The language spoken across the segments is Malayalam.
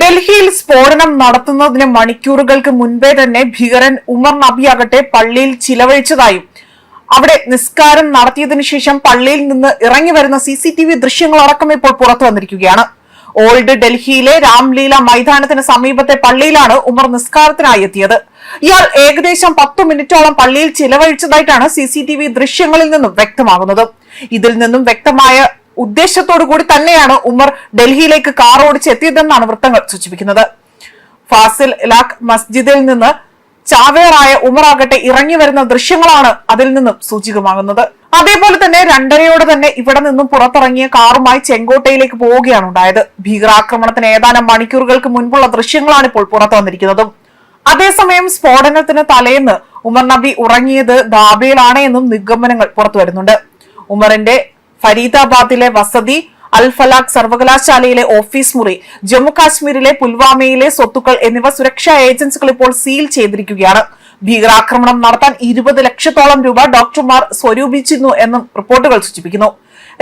ഡൽഹിയിൽ സ്ഫോടനം നടത്തുന്നതിന് മണിക്കൂറുകൾക്ക് മുൻപേ തന്നെ ഭീകരൻ ഉമർ നബി ആകട്ടെ പള്ളിയിൽ ചിലവഴിച്ചതായും. അവിടെ നിസ്കാരം നടത്തിയതിനു ശേഷം പള്ളിയിൽ നിന്ന് ഇറങ്ങി വരുന്ന സി സി ടി വി ദൃശ്യങ്ങളടക്കം ഇപ്പോൾ പുറത്തു വന്നിരിക്കുകയാണ്. ഓൾഡ് ഡൽഹിയിലെ രാംലീല മൈതാനത്തിന് സമീപത്തെ പള്ളിയിലാണ് ഉമർ നിസ്കാരത്തിനായി എത്തിയത്. ഇയാൾ ഏകദേശം പത്തു മിനിറ്റോളം പള്ളിയിൽ ചിലവഴിച്ചതായിട്ടാണ് സി സി ടി വി ദൃശ്യങ്ങളിൽ നിന്നും വ്യക്തമാകുന്നത്. ഇതിൽ നിന്നും വ്യക്തമായ ഉദ്ദേശത്തോടു കൂടി തന്നെയാണ് ഉമർ ഡൽഹിയിലേക്ക് കാർ ഓടിച്ച് എത്തിയതെന്നാണ് വൃത്തങ്ങൾ സൂചിപ്പിക്കുന്നത്. ഫാസിൽ ലാഖ് മസ്ജിദിൽ നിന്ന് ചാവേറായ ഉമർ ആകട്ടെ ഇറങ്ങി വരുന്ന ദൃശ്യങ്ങളാണ് അതിൽ നിന്നും സൂചികമാകുന്നത്. അതേപോലെ തന്നെ രണ്ടരയോടെ തന്നെ ഇവിടെ നിന്നും പുറത്തിറങ്ങിയ കാറുമായി ചെങ്കോട്ടയിലേക്ക് പോവുകയാണ് ഉണ്ടായത്. ഭീകരാക്രമണത്തിന് ഏതാനും മണിക്കൂറുകൾക്ക് മുൻപുള്ള ദൃശ്യങ്ങളാണ് ഇപ്പോൾ പുറത്തു വന്നിരിക്കുന്നതും. അതേസമയം സ്ഫോടനത്തിന് തലേന്ന് ഉമർ നബി ഉറങ്ങിയത് ദാബയിലാണ് എന്നും നിഗമനങ്ങൾ പുറത്തു വരുന്നുണ്ട്. ഉമറിന്റെ ഫരീദാബാദിലെ വസതി അൽ ഫലാഖ് സർവകലാശാലയിലെ ഓഫീസ് മുറി ജമ്മു കാശ്മീരിലെ പുൽവാമയിലെ സ്വത്തുക്കൾ എന്നിവ സുരക്ഷാ ഏജൻസികൾ ഇപ്പോൾ സീൽ ചെയ്തിരിക്കുകയാണ്. ഭീകരാക്രമണം നടത്താൻ ഇരുപത് ലക്ഷത്തോളം രൂപ ഡോക്ടർമാർ സ്വരൂപിച്ചിരുന്നു എന്നും റിപ്പോർട്ടുകൾ സൂചിപ്പിക്കുന്നു.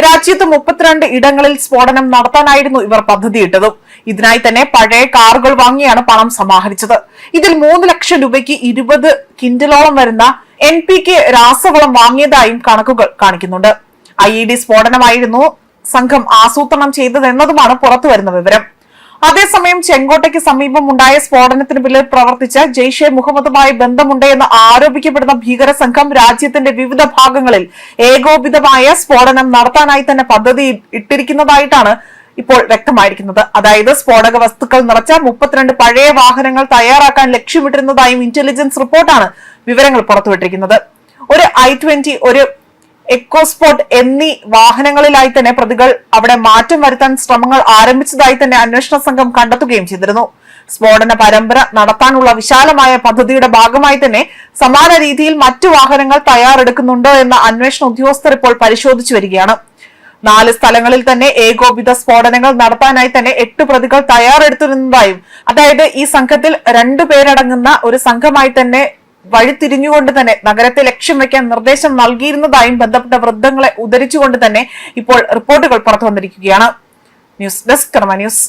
രാജ്യത്ത് മുപ്പത്തിരണ്ട് ഇടങ്ങളിൽ സ്ഫോടനം നടത്താനായിരുന്നു ഇവർ പദ്ധതിയിട്ടതും. ഇതിനായി തന്നെ പഴയ കാറുകൾ വാങ്ങിയാണ് പണം സമാഹരിച്ചത്. ഇതിൽ മൂന്ന് ലക്ഷം രൂപയ്ക്ക് ഇരുപത് കിൻഡലോളം വരുന്ന എൻ പി കെ രാസവളം വാങ്ങിയതായും കണക്കുകൾ കാണിക്കുന്നുണ്ട്. ഐ ഇ ഡി സ്ഫോടനമായിരുന്നു. സംഘം ആസൂത്രണം ചെയ്തതെന്നതുമാണ് പുറത്തുവരുന്ന വിവരം. അതേസമയം ചെങ്കോട്ടയ്ക്ക് സമീപം ഉണ്ടായ സ്ഫോടനത്തിന് പിന്നിൽ പ്രവർത്തിച്ച ജെയ്ഷെ മുഹമ്മദുമായി ബന്ധമുണ്ട് എന്ന് ആരോപിക്കപ്പെടുന്ന ഭീകര സംഘം രാജ്യത്തിന്റെ വിവിധ ഭാഗങ്ങളിൽ ഏകോപിതമായ സ്ഫോടനം നടത്താനായി തന്നെ പദ്ധതി ഇട്ടിരിക്കുന്നതായിട്ടാണ് ഇപ്പോൾ വ്യക്തമായിരിക്കുന്നത്. അതായത് സ്ഫോടക വസ്തുക്കൾ നിറച്ച മുപ്പത്തിരണ്ട് പഴയ വാഹനങ്ങൾ തയ്യാറാക്കാൻ ലക്ഷ്യമിട്ടിരുന്നതായും ഇന്റലിജൻസ് റിപ്പോർട്ടാണ് വിവരങ്ങൾ പുറത്തുവിട്ടിരിക്കുന്നത്. ഒരു ഐ ട്വന്റി ഒരു എക്കോസ്പോർട്ട് എന്നീ വാഹനങ്ങളിലായി തന്നെ പ്രതികൾ അവിടെ മാറ്റം വരുത്താൻ ശ്രമങ്ങൾ ആരംഭിച്ചതായി തന്നെ അന്വേഷണ സംഘം കണ്ടെത്തുകയും ചെയ്തിരുന്നു. സ്ഫോടന പരമ്പര നടത്താനുള്ള വിശാലമായ പദ്ധതിയുടെ ഭാഗമായി തന്നെ സമാന രീതിയിൽ മറ്റു വാഹനങ്ങൾ തയ്യാറെടുക്കുന്നുണ്ടോ എന്ന അന്വേഷണ ഉദ്യോഗസ്ഥർ ഇപ്പോൾ പരിശോധിച്ചു വരികയാണ്. നാല് സ്ഥലങ്ങളിൽ തന്നെ ഏകോപിത സ്ഫോടനങ്ങൾ നടത്താനായി തന്നെ എട്ട് പ്രതികൾ തയ്യാറെടുത്തിരുന്നതായും അതായത് ഈ സംഘത്തിൽ രണ്ടു പേരടങ്ങുന്ന ഒരു സംഘമായി തന്നെ വഴിതിരിഞ്ഞുകൊണ്ട് തന്നെ നഗരത്തെ ലക്ഷ്യം വയ്ക്കാൻ നിർദ്ദേശം നൽകിയിരുന്നതായും ബന്ധപ്പെട്ട വൃദ്ധങ്ങളെ ഉദ്ധരിച്ചുകൊണ്ട് തന്നെ ഇപ്പോൾ റിപ്പോർട്ടുകൾ പുറത്തു വന്നിരിക്കുകയാണ്. News desk Karma news.